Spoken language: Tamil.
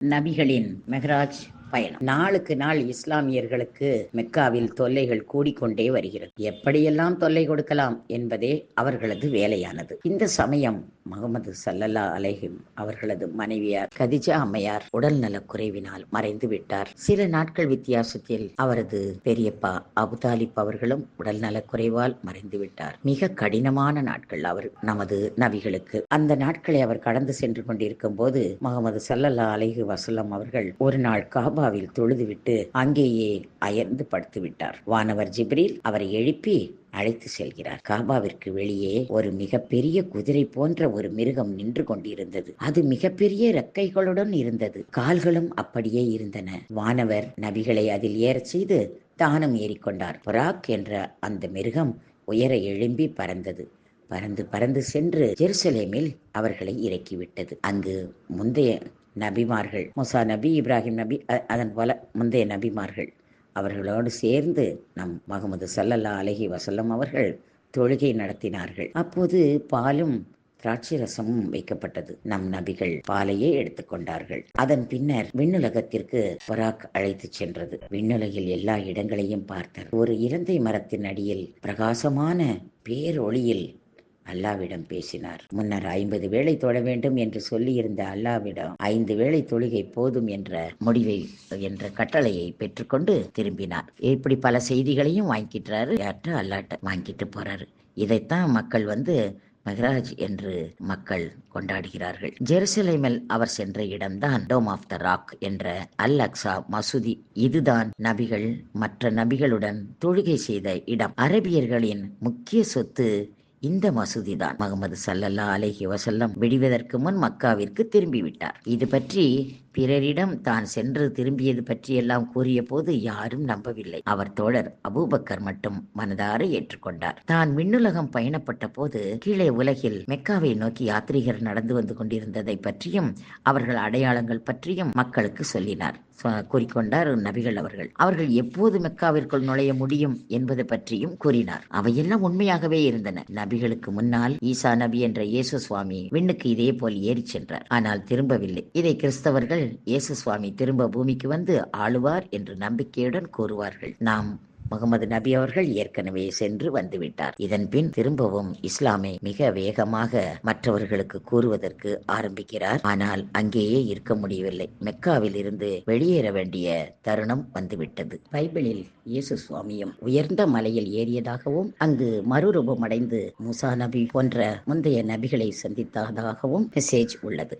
நபிகளின் மெஹராஜ் பயணம். நாளுக்கு நாள் இஸ்லாமியர்களுக்கு மெக்காவில் தொல்லைகள் கூடிக்கொண்டே வருகிறது. எப்படியெல்லாம் தொல்லை கொடுக்கலாம் என்பதே அவர்களது வேலையானது. இந்த சமயம் முகமது சல்லல்லா அலைஹிம் அவர்களது மனைவியார் கதிஜா அம்மையார் உடல் குறைவினால் மறைந்து விட்டார். சில நாட்கள் வித்தியாசத்தில் அவரது பெரியப்பா அபுதாலிப் அவர்களும் உடல் நலக் குறைவால் மறைந்து விட்டார். மிக கடினமான நாட்கள் அவர் நமது நபிகளுக்கு. அந்த நாட்களை அவர் கடந்து சென்று கொண்டிருக்கும் போது முகமது சல்லல்லா அலைஹி வசல்லம் அவர்கள் ஒரு நாள் காபாவில் தொழுதுவிட்டு அங்கேயே அயர்ந்து படுத்து விட்டார் வானவர் ஜிப்ரில் அவரை எழுப்பி அழைத்து செல்கிறார். காபாவிற்கு வெளியே ஒரு மிகப்பெரிய குதிரை போன்ற ஒரு மிருகம் நின்று கொண்டிருந்தது. அது மிகப்பெரிய ரெக்கைகளுடன் இருந்தது. கால்களும் அப்படியே இருந்தன. வானவர் நபிகளை அதில் ஏறச் செய்து தானும் ஏறிக்கொண்டார் புராக் என்ற அந்த மிருகம் உயர எழும்பி பறந்தது. பறந்து பறந்து சென்று ஜெருசலேமில் அவர்களை இறக்கிவிட்டது. அங்கு முந்தைய நபிமார்கள். முசா நபி இப்ராஹிம் நபி அதன் போல முந்தைய நபிமார்கள். அவர்களோடு சேர்ந்து நம் முகமது சல்லல்லா அலஹி வசல்லம் அவர்கள் தொழுகை நடத்தினார்கள். அப்போது பாலும் திராட்சை ரசமும் வைக்கப்பட்டது. நம் நபிகள் பாலையே எடுத்துக்கொண்டார்கள் அதன் பின்னர் விண்ணுலகத்திற்கு பராக் அழைத்துச் சென்றது. விண்ணுலகில் எல்லா இடங்களையும் பார்த்தார். ஒரு இலந்தை மரத்தின் அடியில் பிரகாசமான பேரொளியில் அல்லாவிடம் பேசினார். முன்னர் ஐம்பது வேளை தொழ வேண்டும் என்று சொல்லியிருந்த அல்லாவிடம் ஐந்து வேளை தொழுகை போதும் என்ற முடிவை என்ற கட்டளையை பெற்றுக்கொண்டு திரும்பினார். இப்படி பல செய்திகளையும் வாங்கிக்கிறாரு. யார்ட்ட அல்லாட்ட வாங்கிட்டு போறாரு. இதைத்தான் மக்கள் வந்து மெஹராஜ் என்று மக்கள் கொண்டாடுகிறார்கள். ஜெருசலேமில் அவர் சென்ற இடம்தான் டோம் ஆஃப் த ராக் என்ற அல் அக்ஸா மசூதி. இதுதான் நபிகள் மற்ற நபிகளுடன் தொழுகை செய்த இடம். அரபியர்களின் முக்கிய சொத்து இந்த மசூதி தான் முகமது சல்லல்லா அலஹி வசல்லம் விடுவதற்கு முன் மக்காவிற்கு திரும்பிவிட்டார் இது பற்றி பிறரிடம் தான் சென்று திரும்பியது பற்றியெல்லாம் கூறிய போது யாரும் நம்பவில்லை. அவர் தோழர் அபூபக்கர் மட்டும் மனதார ஏற்றுக்கொண்டார். தான் விண்ணுலகம் பயணப்பட்ட போது கீழே உலகில் மெக்காவை நோக்கி யாத்ரீகர் நடந்து வந்து கொண்டிருந்ததை பற்றியும் அவர்கள் அடையாளங்கள் பற்றியும் மக்களுக்கு சொல்லினார். கூறிக்கொண்டார் நபிகள் அவர்கள். அவர்கள் எப்போது மெக்காவிற்குள் நுழைய முடியும் என்பது பற்றியும் கூறினார். அவையெல்லாம் உண்மையாகவே இருந்தன. நபிகளுக்கு முன்னால் ஈசா நபி என்ற இயேசு சுவாமி விண்ணுக்கு இதே போல் ஏறிச் சென்றார். ஆனால் திரும்பவில்லை. இதை கிறிஸ்தவர்கள் இயேசு சுவாமி திரும்ப பூமிக்கு வந்து ஆளுவார் என்று நம்பிக்கையுடன் கூறுவார்கள். நாம் முகமது நபி அவர்கள் ஏற்கனவே சென்று வந்துவிட்டார். இதன் பின் திரும்பவும் இஸ்லாமை மிக வேகமாக மற்றவர்களுக்கு கூறுவதற்கு ஆரம்பிக்கிறார். ஆனால் அங்கேயே இருக்க முடியவில்லை. மெக்காவில் இருந்து வெளியேற வேண்டிய தருணம் வந்துவிட்டது. பைபிளில் இயேசு சுவாமியும் உயர்ந்த மலையில் ஏறியதாகவும் அங்கு மறுரூபம் அடைந்து முசா நபி போன்ற முந்தைய நபிகளை சந்தித்ததாகவும் மெசேஜ் உள்ளது.